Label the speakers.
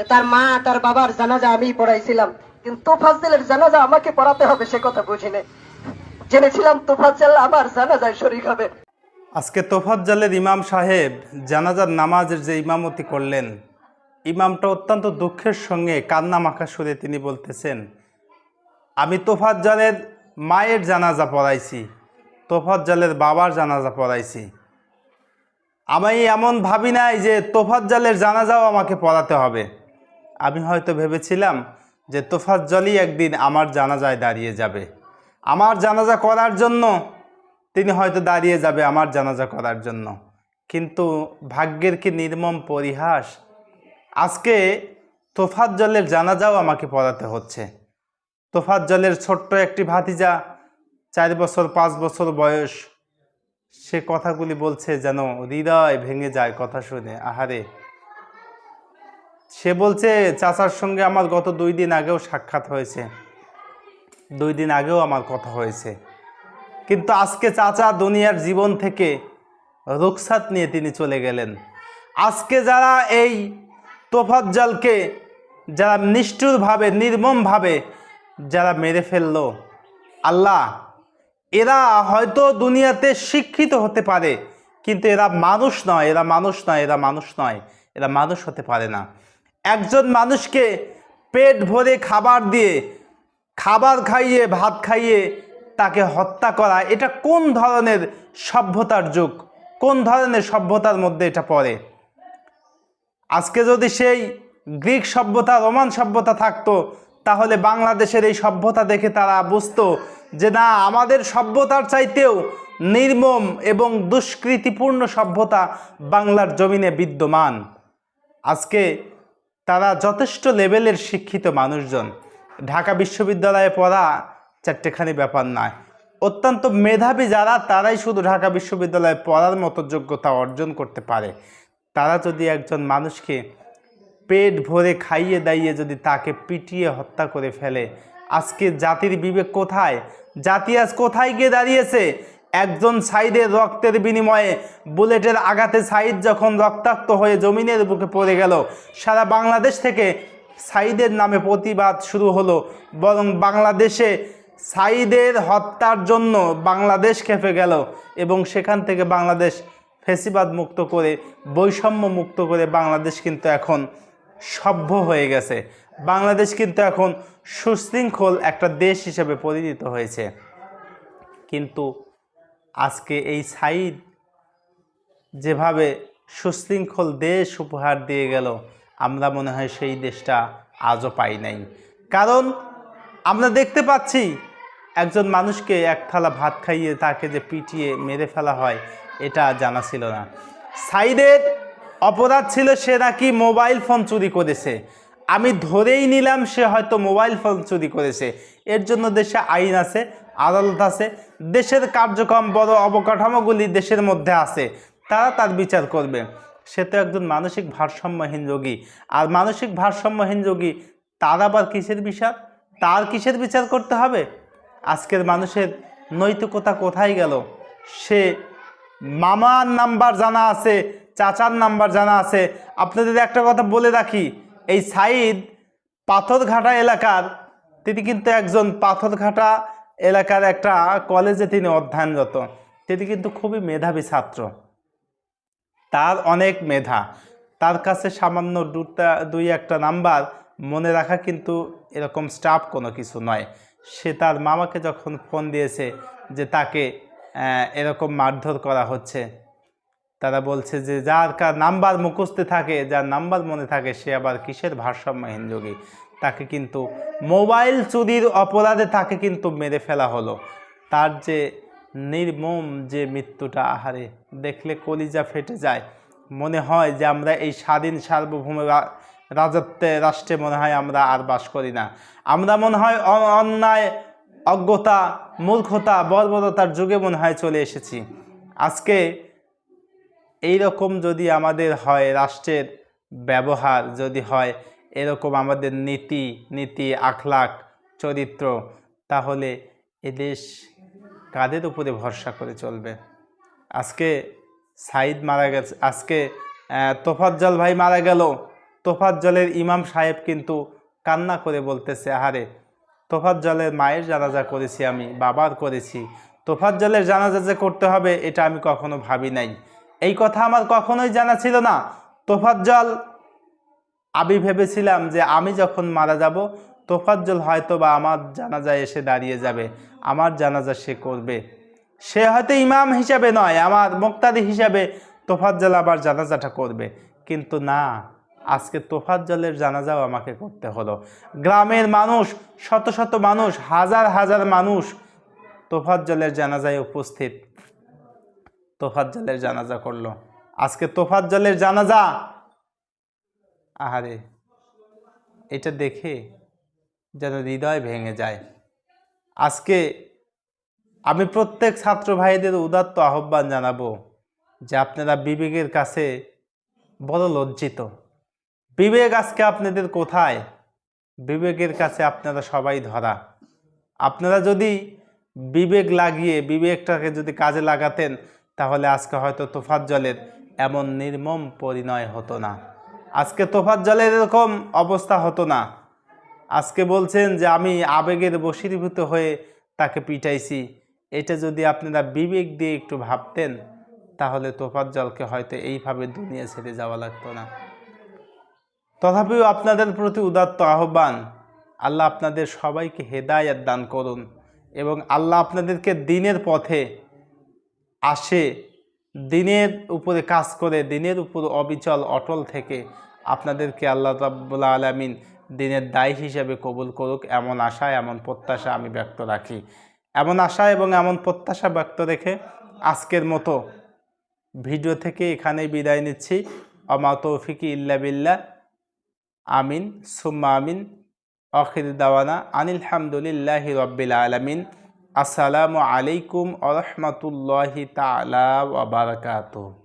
Speaker 1: যে তার মা, তার বাবার জানাজা আমি পড়াইছিলাম। কিন্তু তোফাজ্জলের জানাজা আমাকে পড়াতে হবে সে কথা বুঝিনি। জেনেছিলাম তোফাজ্জল আমার জানাজায় শরীক হবে।
Speaker 2: আজকে তোফাজ্জালের ইমাম সাহেব জানাজার নামাজের যে ইমামতি করলেন, ইমামটা অত্যন্ত দুঃখের সঙ্গে কান্না মাখা সুরে তিনি বলতেছেন, আমি তোফাজ্জালের মায়ের জানাজা পড়াইছি, তোফাজ্জালের বাবার জানাজা পড়াইছি। আমি এমন ভাবি নাই যে তোফাজ্জালের জানাজাও আমাকে পড়াতে হবে। আমি হয়তো ভেবেছিলাম যে তোফাজ্জলই একদিন আমার জানাজায় দাঁড়িয়ে যাবে। আমার জানাজা করার জন্য তিনি হয়তো দাঁড়িয়ে যাবে আমার জানাজা করার জন্য। কিন্তু ভাগ্যের কি নির্মম পরিহাস? আজকে তোফাজ্জলের জানাজাও আমাকে পড়াতে হচ্ছে। তোফাজ্জলের ছোট্ট একটি ভাতিজা, চার বছর, পাঁচ বছর বয়স, সে কথাগুলি বলছে যেন হৃদয় ভেঙে যায় কথা শুনে। আহারে সে বলছে, চাচার সঙ্গে আমার গত দুই দিন আগেও সাক্ষাৎ হয়েছে। দুই দিন আগেও আমার কথা হয়েছে। কিন্তু আজকে চাচা দুনিয়ার জীবন থেকে রুখসাত নিয়ে তিনি চলে গেলেন। আজকে যারা এই তোফাজ্জলকে যারা নিষ্ঠুরভাবে, নির্মমভাবে যারা মেরে ফেলল, আল্লাহ, এরা হয়তো দুনিয়াতে শিক্ষিত হতে পারে, কিন্তু এরা মানুষ নয়, এরা মানুষ নয়, এরা মানুষ নয়, এরা মানুষ হতে পারে না। একজন মানুষকে পেট ভরে খাবার দিয়ে, খাবার খাইয়ে, ভাত খাইয়ে তাকে হত্যা করা, এটা কোন ধরনের সভ্যতার যুগ? কোন ধরনের সভ্যতার মধ্যে এটা পড়ে? আজকে যদি সেই গ্রিক সভ্যতা, রোমান সভ্যতা থাকতো, তাহলে বাংলাদেশের এই সভ্যতা দেখে তারা বুঝতো যে না, আমাদের সভ্যতার চাইতেও নির্মম এবং দুষ্কৃতিপূর্ণ সভ্যতা বাংলার জমিনে বিদ্যমান। আজকে তারা যথেষ্ট লেভেলের শিক্ষিত মানুষজন। ঢাকা বিশ্ববিদ্যালয়ে পড়া চারটেখানি ব্যাপার নয়। অত্যন্ত মেধাবী যারা, তারাই শুধু ঢাকা বিশ্ববিদ্যালয়ে পড়ার মতো যোগ্যতা অর্জন করতে পারে। তারা যদি একজন মানুষকে পেট ভরে খাইয়ে দাইয়ে যদি তাকে পিটিয়ে হত্যা করে ফেলে আজকে জাতির বিবেক কোথায়? জাতি আজ কোথায় গিয়ে দাঁড়িয়েছে? একজন সাইদের রক্তের বিনিময়ে বুলেটের আঘাতে সাইদ যখন রক্তাক্ত হয়ে জমিনের বুকে পড়ে গেল, সারা বাংলাদেশ থেকে সাইদের নামে প্রতিবাদ শুরু হলো। বরং বাংলাদেশে সাইদের হত্যার জন্য বাংলাদেশ খেপে গেল এবং সেখান থেকে বাংলাদেশ ফেসিবাদ মুক্ত করে বৈষম্য মুক্ত করে বাংলাদেশ কিন্তু এখন সভ্য হয়ে গেছে। বাংলাদেশ কিন্তু এখন সুশৃঙ্খল একটা দেশ হিসেবে পরিণত হয়েছে। কিন্তু আজকে এই সাইদ যেভাবে সুশৃঙ্খল দেশ উপহার দিয়ে গেল, আমরা মনে হয় সেই দেশটা আজও পাই নাই। কারণ আমরা দেখতে পাচ্ছি একজন মানুষকে এক থালা ভাত খাইয়ে তাকে যে পিটিয়ে মেরে ফেলা হয়, এটা জানা ছিল না। সাইদের অপরাধ ছিল সে নাকি মোবাইল ফোন চুরি করেছে। আমি ধরেই নিলাম সে হয়তো মোবাইল ফোন চুরি করেছে। এর জন্য দেশে আইন আছে, আদালত আছে, দেশের কার্যক্রম, বড় অবকাঠামোগুলি দেশের মধ্যে আছে। তারা তার বিচার করবে। সে তো একজন মানসিক ভারসাম্যহীন রোগী। আর মানসিক ভারসাম্যহীন রোগী, তার আবার কিসের বিচার? তার কিসের বিচার করতে হবে? আজকের মানুষের নৈতিকতা কোথায় গেল? সে মামার নাম্বার জানা আছে, চাচার নাম্বার জানা আছে। আপনাদের একটা কথা বলে রাখি এই সাইদ পাথরঘাটা এলাকার, তিনি কিন্তু একজন পাথরঘাটা এলাকার একটা কলেজে তিনি অধ্যয়নরত। তিনি কিন্তু খুবই মেধাবী ছাত্র। তার অনেক মেধা। তার কাছে সামান্য দুটা, দুই একটা নাম্বার মনে রাখা কিন্তু এরকম স্টাফ কোনো কিছু নয়। সে তার মামাকে যখন ফোন দিয়েছে যে তাকে এরকম মারধর করা হচ্ছে তারা বলছে যে যার কার নাম্বার মুখস্থে থাকে, যার নাম্বার মনে থাকে, সে আবার কিসের ভারসাম্যহীন যোগী? তাকে কিন্তু মোবাইল চুরির অপরাধে তাকে কিন্তু মেরে ফেলা হলো। তার যে নির্মম যে মৃত্যুটা, আহারে, দেখলে কলিজা ফেটে যায়। মনে হয় যে আমরা এই স্বাধীন সার্বভৌম রাজত্বে, রাষ্ট্রে মনে হয় আমরা আর বাস করি না। আমরা মনে হয় অন্যায়, অজ্ঞতা, মূর্খতা, বর্বরতার যুগে মনে হয় চলে এসেছি। আজকে এই রকম যদি আমাদের হয় রাষ্ট্রের ব্যবহার, যদি হয় এরকম আমাদের নীতি নীতি আখলাক চরিত্র, তাহলে এদেশ কাদের উপরে ভরসা করে চলবে? আজকে সাইদ মারা গেছে, আজকে তোফাজ্জল ভাই মারা গেল। তোফাজ্জলের ইমাম সাহেব কিন্তু কান্না করে বলতেছে, আহারে, তোফাজ্জলের মায়ের জানাজা করেছি আমি, বাবার করেছি। তোফাজ্জলের জানাজা যে করতে হবে, এটা আমি কখনো ভাবি নাই। এই কথা আমার কখনোই জানা ছিল না। তোফাজ্জল, আমি ভেবেছিলাম যে আমি যখন মারা যাব, তোফাজ্জল হয়তো বা আমার জানাজায় এসে দাঁড়িয়ে যাবে, আমার জানাজা সে করবে। সে হয়তো ইমাম হিসাবে নয়, আমার মোক্তাদি হিসাবে তোফাজ্জল আবার জানাজাটা করবে। কিন্তু না, আজকে তোফাজ্জলের জানাজাও আমাকে করতে হলো। গ্রামের মানুষ, শত শত মানুষ, হাজার হাজার মানুষ তোফাজ্জলের জানাজায় উপস্থিত। তোফাজ্জলের জানাজা করল। আজকে তোফাজ্জলের জানাজা? আহারে, এটা দেখে যেন হৃদয় ভেঙে যায়। আজকে আমি প্রত্যেক ছাত্র ভাইদের উদাত্ত আহ্বান জানাব যে আপনারা বিবেকের কাছে বড় লজ্জিত। বিবেক আজকে আপনাদের কোথায়? বিবেকের কাছে আপনারা সবাই ধরা। আপনারা যদি বিবেক লাগিয়ে বিবেকটাকে যদি কাজে লাগাতেন তাহলে আজকে হয়তো তোফাজ্জলের এমন নির্মম পরিণয় হতো না। আজকে তোফাজ্জলের এরকম অবস্থা হতো না। আজকে বলছেন যে আমি আবেগের বশীভূত হয়ে তাকে পিটাইছি। এটা যদি আপনারা বিবেক দিয়ে একটু ভাবতেন, তাহলে তোফাজ্জলকে হয়তো এইভাবে দুনিয়া ছেড়ে যাওয়া লাগতো না। তথাপিও আপনাদের প্রতি উদাত্ত আহ্বান, আল্লাহ আপনাদের সবাইকে হেদায়াত দান করুন এবং আল্লাহ আপনাদেরকে দিনের পথে আসে, দিনের উপরে কাজ করে, দিনের উপর অবিচল, অটল থেকে আপনাদেরকে আল্লাহ রাব্বুল আলমিন দিনের দায়ী হিসেবে কবুল করুক, এমন আশা এমন প্রত্যাশা আমি ব্যক্ত রাখি। এমন আশা এবং এমন প্রত্যাশা ব্যক্ত রেখে আজকের মতো ভিডিও থেকে এখানেই বিদায় নিচ্ছি। অমা তৌফিকি ইল্লা বিল্লা আমিন, সুম্মা আমিন। আখির দাওয়ানা আনিল হামদুলিল্লাহি রব্বিল আলামিন। আসসালামু আলাইকুম আ রহমতুল্লাহি তালা ওয়া বারাকাতুহু